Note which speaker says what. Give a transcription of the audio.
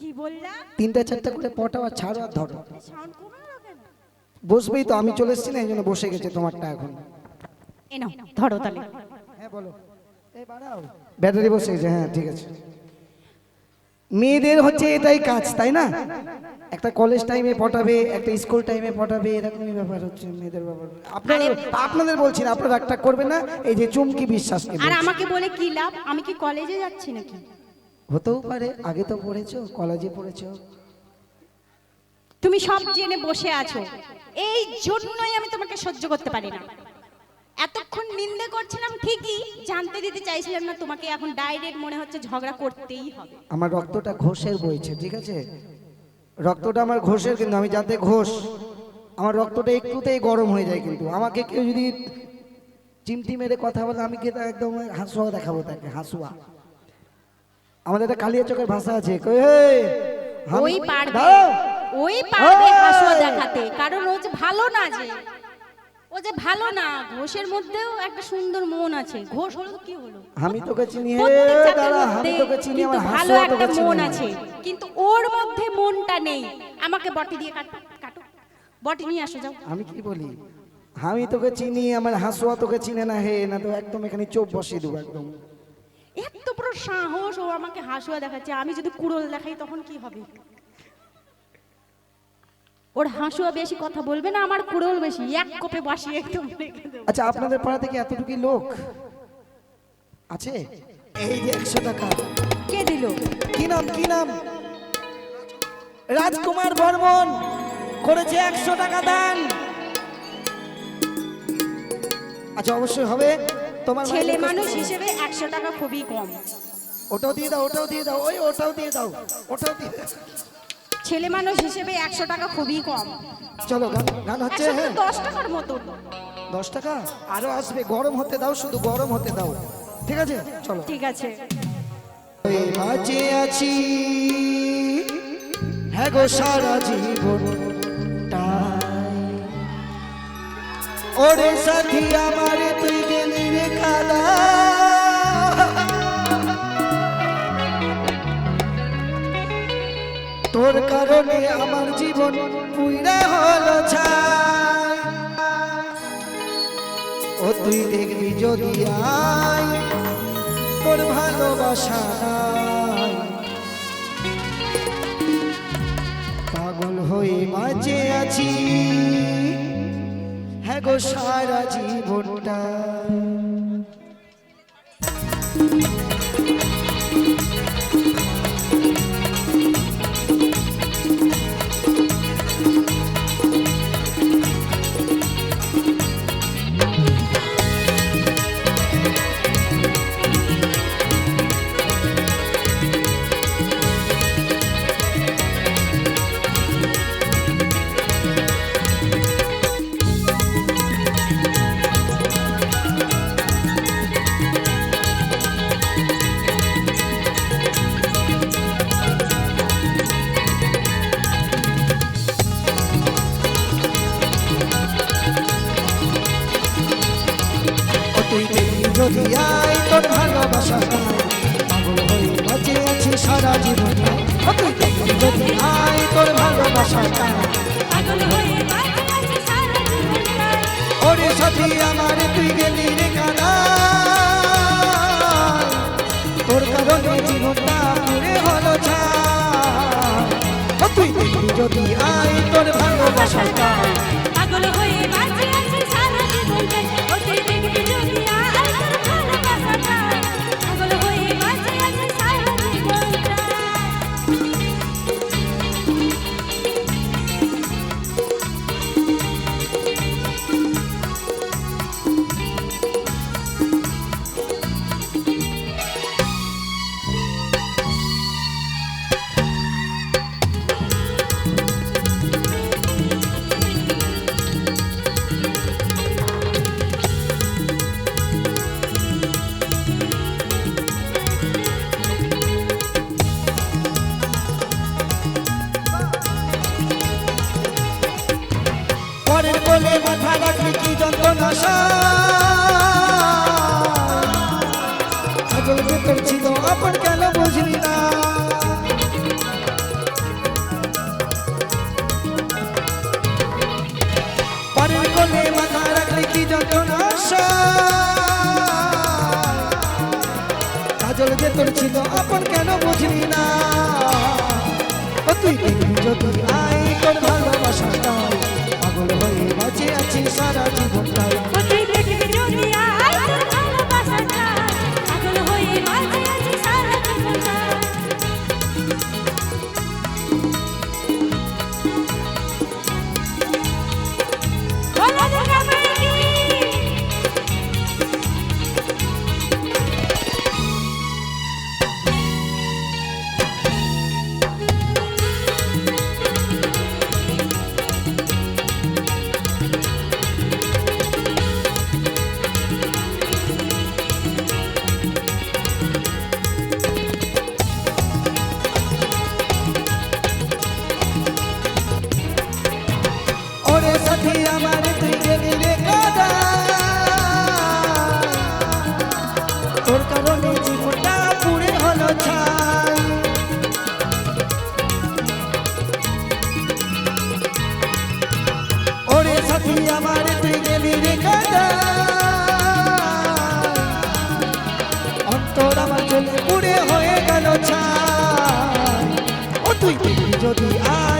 Speaker 1: কি বললা?
Speaker 2: তিনটা চারটা করে পটাও আর ছাড়ো আর ধরো।
Speaker 1: সাউন্ড কেন
Speaker 2: বসবেই তো আমি চলে এসেছি না এই জন্য বসে গেছে তোমারটা এখন।
Speaker 1: এ নাও ধরো তাহলে।
Speaker 2: হ্যাঁ বলো। এই বাড়াও। ব্যাটারি বসে গেছে হ্যাঁ ঠিক আছে। মেয়েদের হচ্ছে এটাই কাজ তাই না? একটা কলেজ টাইমে পটাবে একটা স্কুল টাইমে পটাবে এরকমই ব্যাপার হচ্ছে মেয়েদের ব্যাপার। আপনাদের আপনাদের বলছি না আপনারা একটা করবেন না এই যে চুমকি বিশ্বাস
Speaker 1: আর আমাকে বলে কি লাভ? আমি কি কলেজে যাচ্ছি নাকি?
Speaker 2: হতেও পারে আগে তো পড়েছো কলেজে পড়েছো।
Speaker 1: তুমি সব জেনে বসে আছো এই জন্যই আমি তোমাকে সহ্য করতে পারি না। এতক্ষণ নিন্দে করছিলাম ঠিকই জানতে দিতে চাইছিলাম না তোমাকে এখন ডাইরেক্ট মনে হচ্ছে ঝগড়া করতেই হবে।
Speaker 2: আমার রক্তটা ঘোষের বইছে ঠিক আছে? রক্তটা আমার ঘোষের কিন্তু আমি যাতে ঘোষ। আমার রক্তটা একটুতেই গরম হয়ে যায় কিন্তু। আমাকে কেউ যদি চিমটি মেরে কথা বলে আমি কি একদম হাসুয়া দেখাবো তাকে হাসুয়া। আমাদের একটা কালিয়া চোখের ভাষা আছে। কই, হাম-
Speaker 1: ওই পারবে। ওই পারবে
Speaker 2: ওই!
Speaker 1: হাসুয়া দেখাতে। কারণ ও যে ভালো না যে। ও যে ভালো না ঘোষের মধ্যেও একটা সুন্দর মন আছে। ঘোষ হলো কি হলো?
Speaker 2: আমি তোকে চিনি হে দাঁড়া আমি তোকে চিনি আমার
Speaker 1: ভালো একটা মন আছে। কিন্তু ওর মধ্যে মনটা নেই। আমাকে বটি দিয়ে কাটো কাটো। বটি নিয়ে আসো যাও।
Speaker 2: আমি কি বলি? আমি তোকে চিনি আমার হাসুয়া তোকে চিনে না হে না তো একদম এখানে চোখ বসিয়ে দেবো একদম।
Speaker 1: এত বড় সাহস ও আমাকে হাসুয়া দেখাচ্ছে। আমি যদি কুড়োল দেখাই তখন কি হবে? ওর হাসুয়া বেশি কথা বলবে না আমার কুড়োল বেশি। এক কোপে বসিয়ে একদম
Speaker 2: আচ্ছা আপনাদের পাড়া থেকে এতটুকু লোক আছে? এই যে একশো টাকা।
Speaker 1: কে দিল?
Speaker 2: কি নাম কি নাম? রাজকুমার বর্মন করেছে একশো টাকা দান। আচ্ছা অবশ্যই হবে। তোমার
Speaker 1: ছেলে মানুষ হিসেবে একশো টাকা খুবই কম।
Speaker 2: ওটাও দিয়ে দাও ওটাও দিয়ে দাও ওই ওটাও দিয়ে দাও ওটাও দিয়ে দাও।
Speaker 1: ছেলে মানুষ হিসেবে একশো টাকা খুবই কম।
Speaker 2: চলো গান গান হচ্ছে হ্যাঁ।
Speaker 1: দশ টাকার মতো।
Speaker 2: দশ টাকা? আরও আসবে গরম হতে দাও শুধু গরম হতে দাও। ঠিক আছে? চলো।
Speaker 1: ঠিক আছে।
Speaker 2: বাঁচে আছি। হ্যাঁ গো সারা জীবন ওরে সাথী আমার তুই তোর কারণে আমার জীবন পুইরা হলো ও তুই দেখবি যদি আয় তোর ভালোবাসা পাগল হয়ে মাঝে আছি হ্যাঁ গো সারা জীবনটা। যদি আয় তোর ভালোবাসা পাগল হয়ে বাঁচে আছি সারা দেখবি যদি আয় তোর ভালোবাসা ওরে সাথী আমার তুই গেলি রে কানা। তোর কারণে জীবনটা পুরে হলো ছাই। তুই যদি আয় তোর ভালোবাসা
Speaker 3: পাগল হয়ে পাগল
Speaker 2: ভেতর ছিল আপন কেন বুঝলি না? পারের কোলে মাথা রাখলে কি যন্ত্রণা? কাজল ভেতর ছিল আপন কেন
Speaker 3: বুঝলি তুই যদি আয় তোর
Speaker 2: ভালোবাসা অন্তর আমার চলে উড়ে হয়ে গেল ছা ও যদি আর